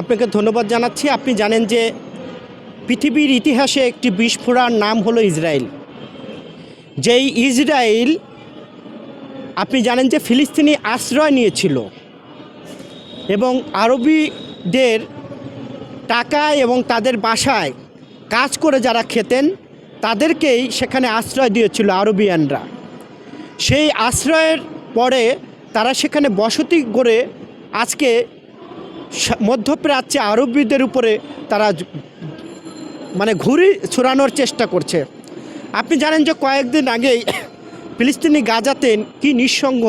আপনাকে ধন্যবাদ জানাচ্ছি। আপনি জানেন যে পৃথিবীর ইতিহাসে একটি বিস্ফোরার নাম হলো ইসরায়েল। যেই ইসরায়েল, আপনি জানেন যে ফিলিস্তিনি আশ্রয় নিয়েছিল এবং আরবিদের টাকা এবং তাদের বাসায় কাজ করে যারা খেতেন, তাদেরকেই সেখানে আশ্রয় দিয়েছিল আরবিয়ানরা। সেই আশ্রয়ের পরে তারা সেখানে বসতি করে আজকে মধ্যপ্রাচ্যে আরবীদের উপরে তারা মানে ঘুরি ছুড়ানোর চেষ্টা করছে। আপনি জানেন যে কয়েকদিন আগেই ফিলিস্তিনি গাজাতে কি নিঃসঙ্গ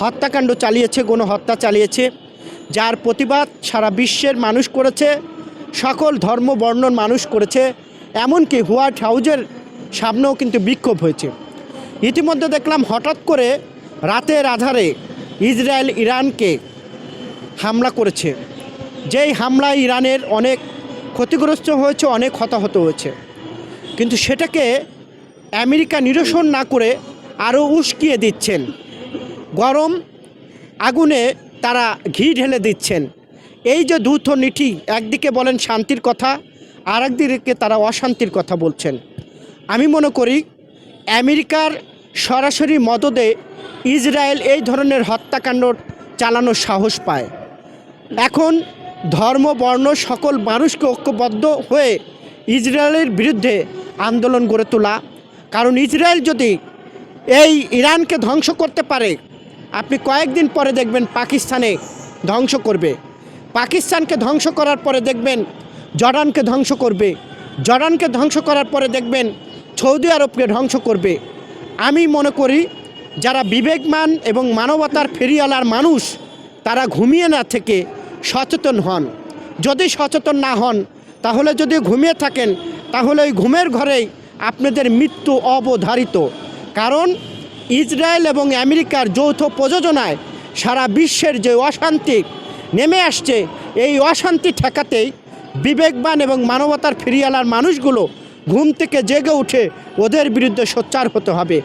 হত্যাকাণ্ড চালিয়েছে কোনো হত্যা চালিয়েছে, যার প্রতিবাদ সারা বিশ্বের মানুষ করেছে, সকল ধর্ম বর্ণন মানুষ করেছে, এমনকি হোয়াইট হাউজের সামনেও কিন্তু বিক্ষোভ হয়েছে। ইতিমধ্যে দেখলাম হঠাৎ করে রাতের আধারে ইসরায়েল, ইরানকে হামলা করেছে। যেই হামলায় ইরানের অনেক ক্ষতিগ্রস্ত হয়েছে, অনেক হতাহত হয়েছে। কিন্তু সেটাকে আমেরিকা নিরসন না করে আরও উস্কিয়ে দিচ্ছেন। গরম আগুনে তারা ঘি ঢেলে দিচ্ছেন। এই যে দ্রুত নীতি, একদিকে বলেন শান্তির কথা আর একদিকে তারা অশান্তির কথা বলছেন। আমি মনে করি আমেরিকার সরাসরি মদদে ইসরায়েল এই ধরনের হত্যাকাণ্ড চালানোর সাহস পায়। এখন ধর্ম, বর্ণ সকল মানুষকে ঐক্যবদ্ধ হয়ে ইসরায়েলের বিরুদ্ধে আন্দোলন গড়ে তোলা। কারণ ইসরায়েল যদি এই ইরানকে ধ্বংস করতে পারে, আপনি কয়েকদিন পরে দেখবেন পাকিস্তানে ধ্বংস করবে। পাকিস্তানকে ধ্বংস করার পরে দেখবেন জর্ডানকে ধ্বংস করবে। জর্ডানকে ধ্বংস করার পরে দেখবেন সৌদি আরবকে ধ্বংস করবে। আমি মনে করি যারা বিবেকমান এবং মানবতার ফেরিওয়ালার মানুষ, তারা ঘুমিয়ে না থেকে সচেতন হন। যদি সচেতন না হন, তাহলে যদি ঘুমিয়ে থাকেন, তাহলে ওই ঘুমের ঘরেই আপনাদের মৃত্যু অবধারিত। কারণ ইসরায়েল এবং আমেরিকার যৌথ প্রযোজনায় সারা বিশ্বের যে অশান্তি নেমে আসছে, এই অশান্তি ঠেকাতেই বিবেকবান এবং মানবতার ফিরিয়ালার মানুষগুলো ঘুম থেকে জেগে উঠে ওদের বিরুদ্ধে সোচ্চার হতে হবে।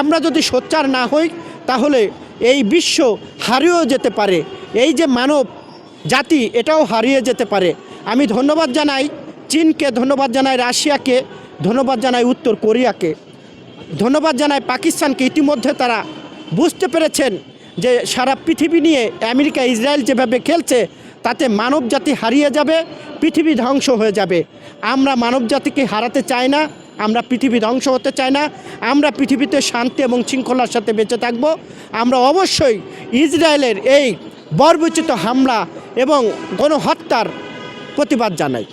আমরা যদি সোচ্চার না হই, তাহলে এই বিশ্ব হারিয়েও যেতে পারে। এই যে মানব জাতি এটাও হারিয়ে যেতে পারে। আমি ধন্যবাদ জানাই চীনকে, ধন্যবাদ জানাই রাশিয়াকে, ধন্যবাদ জানাই উত্তর কোরিয়াকে। ধন্যবাদ জানাই পাকিস্তানকে। ইতিমধ্যে তারা বুঝতে পেরেছেন যে সারা পৃথিবী নিয়ে আমেরিকা, ইসরায়েল যেভাবে খেলছে, তাতে মানব জাতি হারিয়ে যাবে, পৃথিবী ধ্বংস হয়ে যাবে। আমরা মানব জাতিকে হারাতে চাই না, আমরা পৃথিবী ধ্বংস হতে চাই না, আমরা পৃথিবীতে শান্তি এবং শৃঙ্খলার সাথে বেঁচে থাকব। আমরা অবশ্যই ইসরায়েলের এই বর্বচিত হামলা এবং গণহত্যার প্রতিবাদ জানাই।